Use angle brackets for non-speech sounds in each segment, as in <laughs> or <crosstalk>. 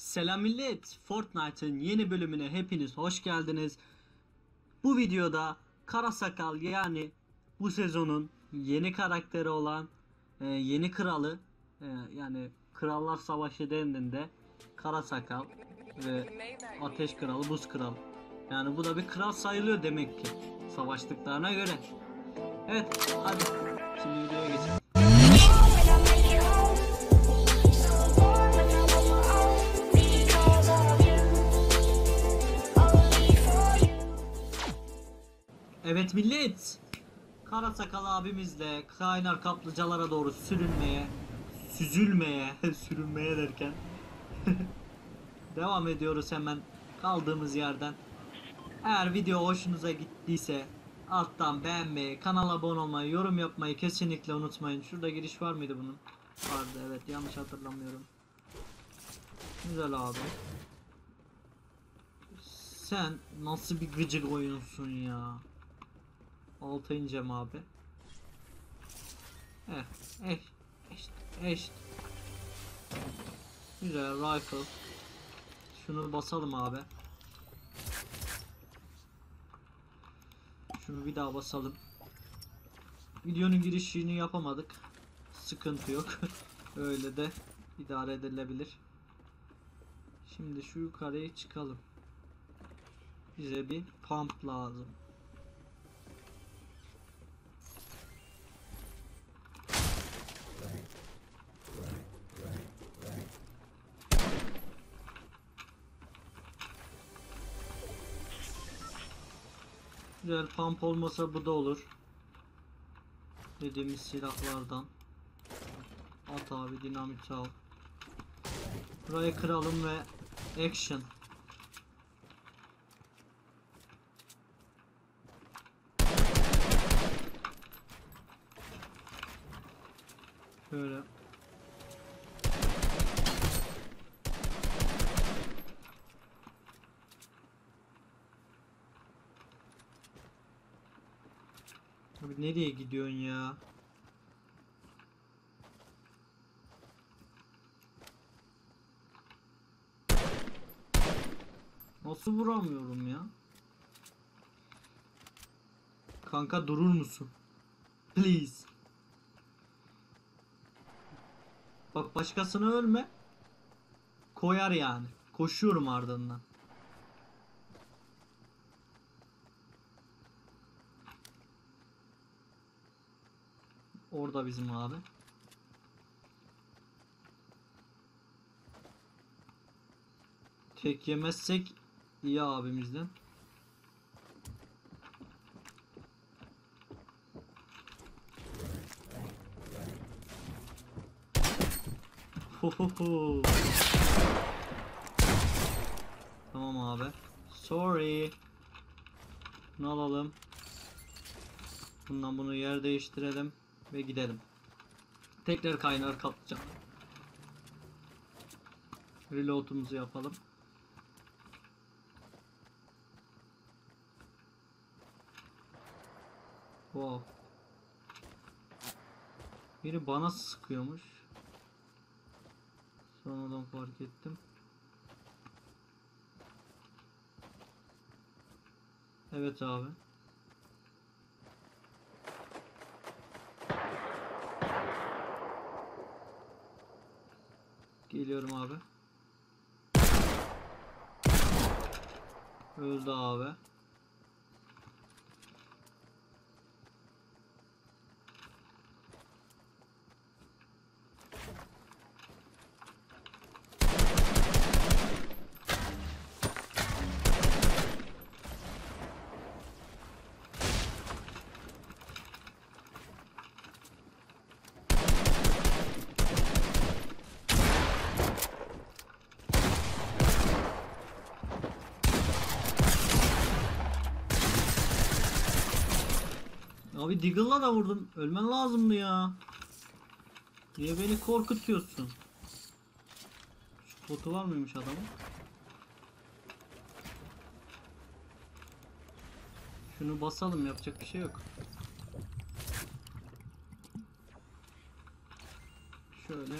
Selam millet. Fortnite'ın yeni bölümüne hepiniz hoş geldiniz. Bu videoda Kara Sakal yani bu sezonun yeni karakteri olan e, yeni kralı e, yani Krallar Savaşı dendiğinde Kara Sakal ve Ateş Kralı, Buz Kralı. Yani bu da bir kral sayılıyor demek ki savaştıklarına göre. Evet hadi şimdi Evet millet. Kara sakal abimizle kaynar kaplıcalara doğru sürünmeye, süzülmeye, <laughs> sürünmeye derken <laughs> devam ediyoruz hemen kaldığımız yerden. Eğer video hoşunuza gittiyse alttan beğenmeyi, kanala abone olmayı, yorum yapmayı kesinlikle unutmayın. Şurada giriş var mıydı bunun? Vardı evet yanlış hatırlamıyorum. Güzel abi. Sen nasıl bir gıcık oyunsun ya. Alta ineceğim abi. Eh, eh, işte, işte. Güzel rifle. Şunu basalım abi. Şunu bir daha basalım. Videonun girişini yapamadık. Sıkıntı yok. <laughs> Öyle de idare edilebilir. Şimdi şu yukarıya çıkalım. Bize bir pump lazım. Güzel pump olmasa bu da olur. Dediğimiz silahlardan. At abi dinamit al. Burayı kıralım ve action. Şöyle. Nereye gidiyorsun ya? Nasıl vuramıyorum ya? Kanka durur musun? Please. Bak başkasını ölme. Koyar yani. Koşuyorum ardından. Orada bizim abi. Tek yemezsek iyi abimizden. Hohoho. Tamam abi. Sorry. Bunu alalım. Bundan bunu yer değiştirelim ve gidelim. Tekrar kaynar kaplayacağım. Reload'umuzu yapalım. Wow. Biri bana sıkıyormuş. Sonradan fark ettim. Evet abi. Geliyorum abi. Öldü abi. Abi Deagle'la da vurdum. Ölmen lazımdı ya. Niye beni korkutuyorsun? Şu botu var mıymış adamın? Şunu basalım yapacak bir şey yok. Şöyle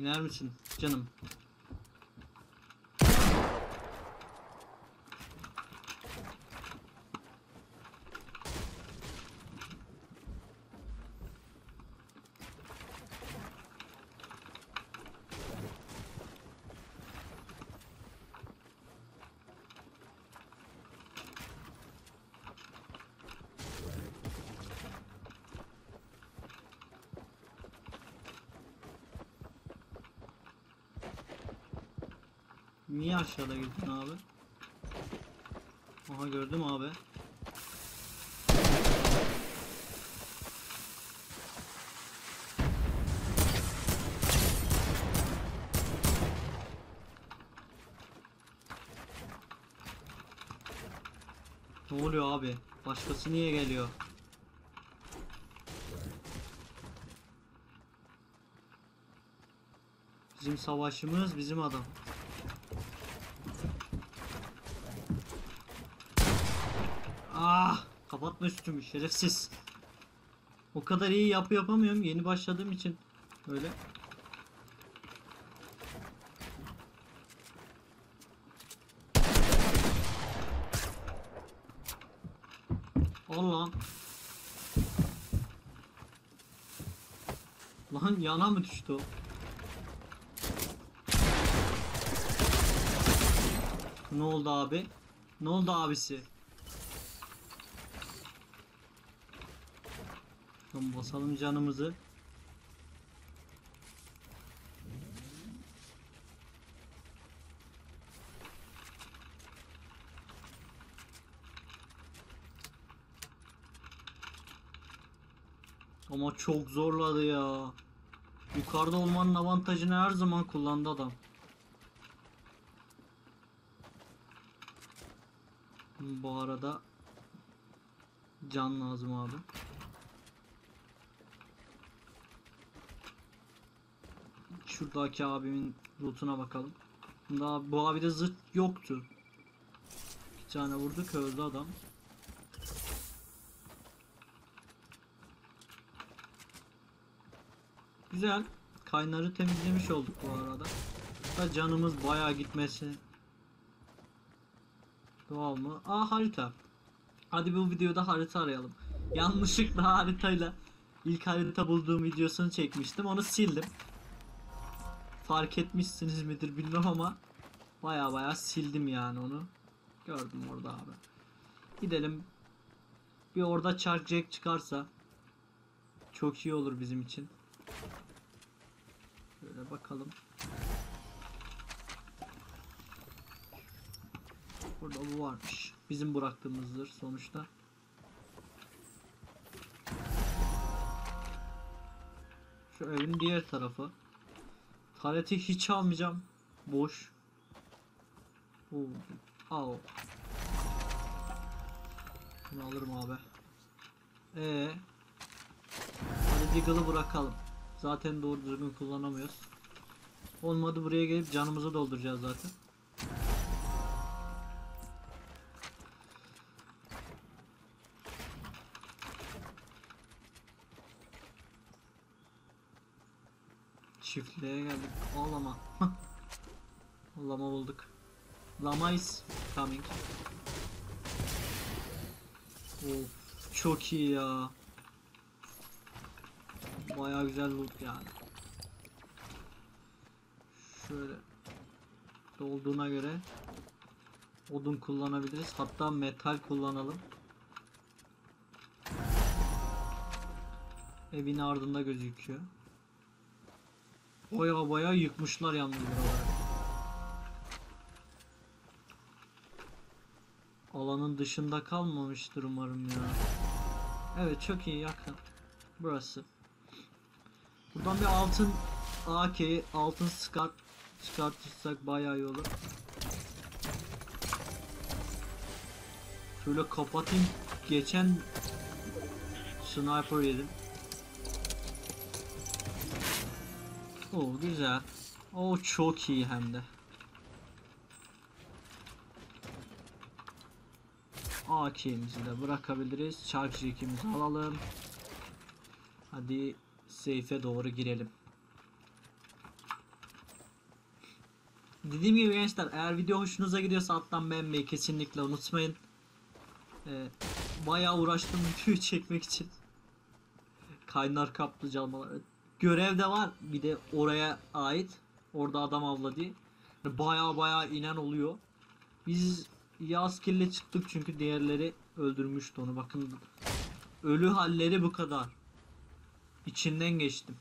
İner misin canım? Niye aşağıda gittin abi? Aha gördüm abi. Ne oluyor abi? Başkası niye geliyor? Bizim savaşımız bizim adam. Ah, kapatma üstümü şerefsiz. O kadar iyi yapı yapamıyorum yeni başladığım için. Öyle. Allah. Lan yana mı düştü o? Ne oldu abi? Ne oldu abisi? Tamam basalım canımızı. Ama çok zorladı ya. Yukarıda olmanın avantajını her zaman kullandı adam. Bu arada can lazım abi. Şuradaki abimin lootuna bakalım. Daha bu abide zırh yoktu. Bir tane vurduk öldü adam. Güzel. Kaynarı temizlemiş olduk bu arada. Da canımız bayağı gitmesi. Doğal mı? Aa harita. Hadi bu videoda harita arayalım. Yanlışlıkla haritayla ilk harita bulduğum videosunu çekmiştim. Onu sildim. Fark etmişsiniz midir bilmem ama baya baya sildim yani onu. Gördüm orada abi. Gidelim. Bir orada Charge Jack çıkarsa çok iyi olur bizim için. Şöyle bakalım. Burada bu varmış. Bizim bıraktığımızdır sonuçta. Şu evin diğer tarafı. Tareti hiç almayacağım. Boş. Oo. Al. Bunu alırım abi. Ee. Hadi Deagle'ı bırakalım. Zaten doğru düzgün kullanamıyoruz. Olmadı buraya gelip canımızı dolduracağız zaten. Çiftliğe geldik. Ağlama. Ağlama bulduk. Lama is coming. Of, çok iyi ya. Baya güzel loot yani. Şöyle dolduğuna göre odun kullanabiliriz. Hatta metal kullanalım. Evin ardında gözüküyor. Baya baya yıkmışlar yalnız buraları. Alanın dışında kalmamıştır umarım ya. Evet çok iyi yakın. Burası. Buradan bir altın AK, altın skat çıkartırsak bayağı iyi olur. Şöyle kapatayım. Geçen sniper yedim. O güzel. O çok iyi hem de. AK'mizi de bırakabiliriz. Charge ikimizi alalım. Hadi safe'e doğru girelim. Dediğim gibi gençler eğer video hoşunuza gidiyorsa alttan beğenmeyi kesinlikle unutmayın. Ee, bayağı uğraştım videoyu <laughs> çekmek için. Kaynar kaplıcamalar. Görev de var bir de oraya ait. Orada adam avla diye. Yani Bayağı bayağı inen oluyor. Biz yaz kille çıktık çünkü diğerleri öldürmüştü onu. Bakın ölü halleri bu kadar. İçinden geçtim.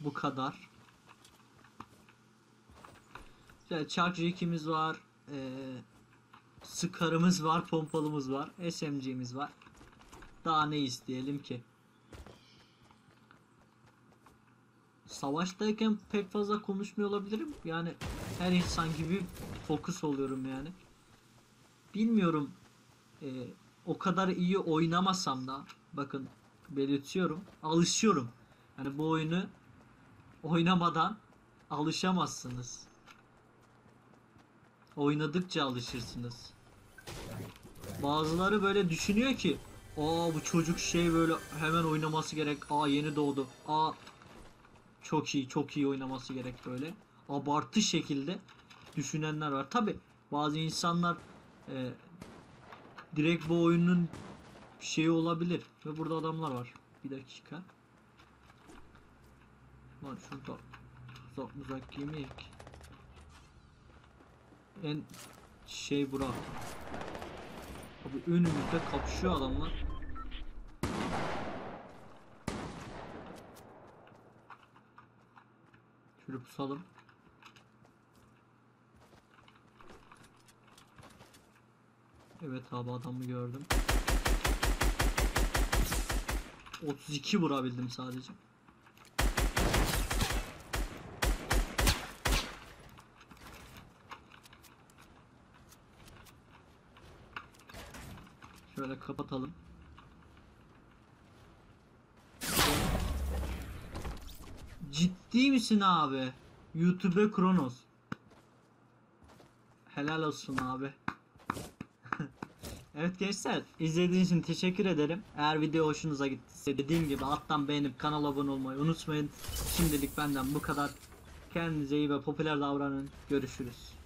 Bu kadar. İşte Chuck var. Ee, Scar'ımız var. Pompalımız var. SMG'miz var. Daha ne isteyelim ki? Savaştayken pek fazla konuşmuyor olabilirim. Yani her insan gibi fokus oluyorum yani. Bilmiyorum. Ee, o kadar iyi oynamasam da bakın belirtiyorum. Alışıyorum. Yani bu oyunu oynamadan alışamazsınız. Oynadıkça alışırsınız. Bazıları böyle düşünüyor ki Aa bu çocuk şey böyle hemen oynaması gerek. Aa yeni doğdu. Aa çok iyi çok iyi oynaması gerek böyle. Abartı şekilde düşünenler var. Tabi bazı insanlar e, direkt bu oyunun şeyi olabilir. Ve burada adamlar var. Bir dakika. Lan şurada uzak uzak yemek. En şey bura. Abi önümüzde kapışıyor adamlar. Şöyle. Evet abi adamı gördüm. 32 vurabildim sadece. Şöyle kapatalım. Ciddi misin abi? YouTube Kronos. Helal olsun abi. <laughs> evet gençler izlediğiniz için teşekkür ederim. Eğer video hoşunuza gittiyse dediğim gibi alttan beğenip kanala abone olmayı unutmayın. Şimdilik benden bu kadar. Kendinize iyi ve popüler davranın. Görüşürüz.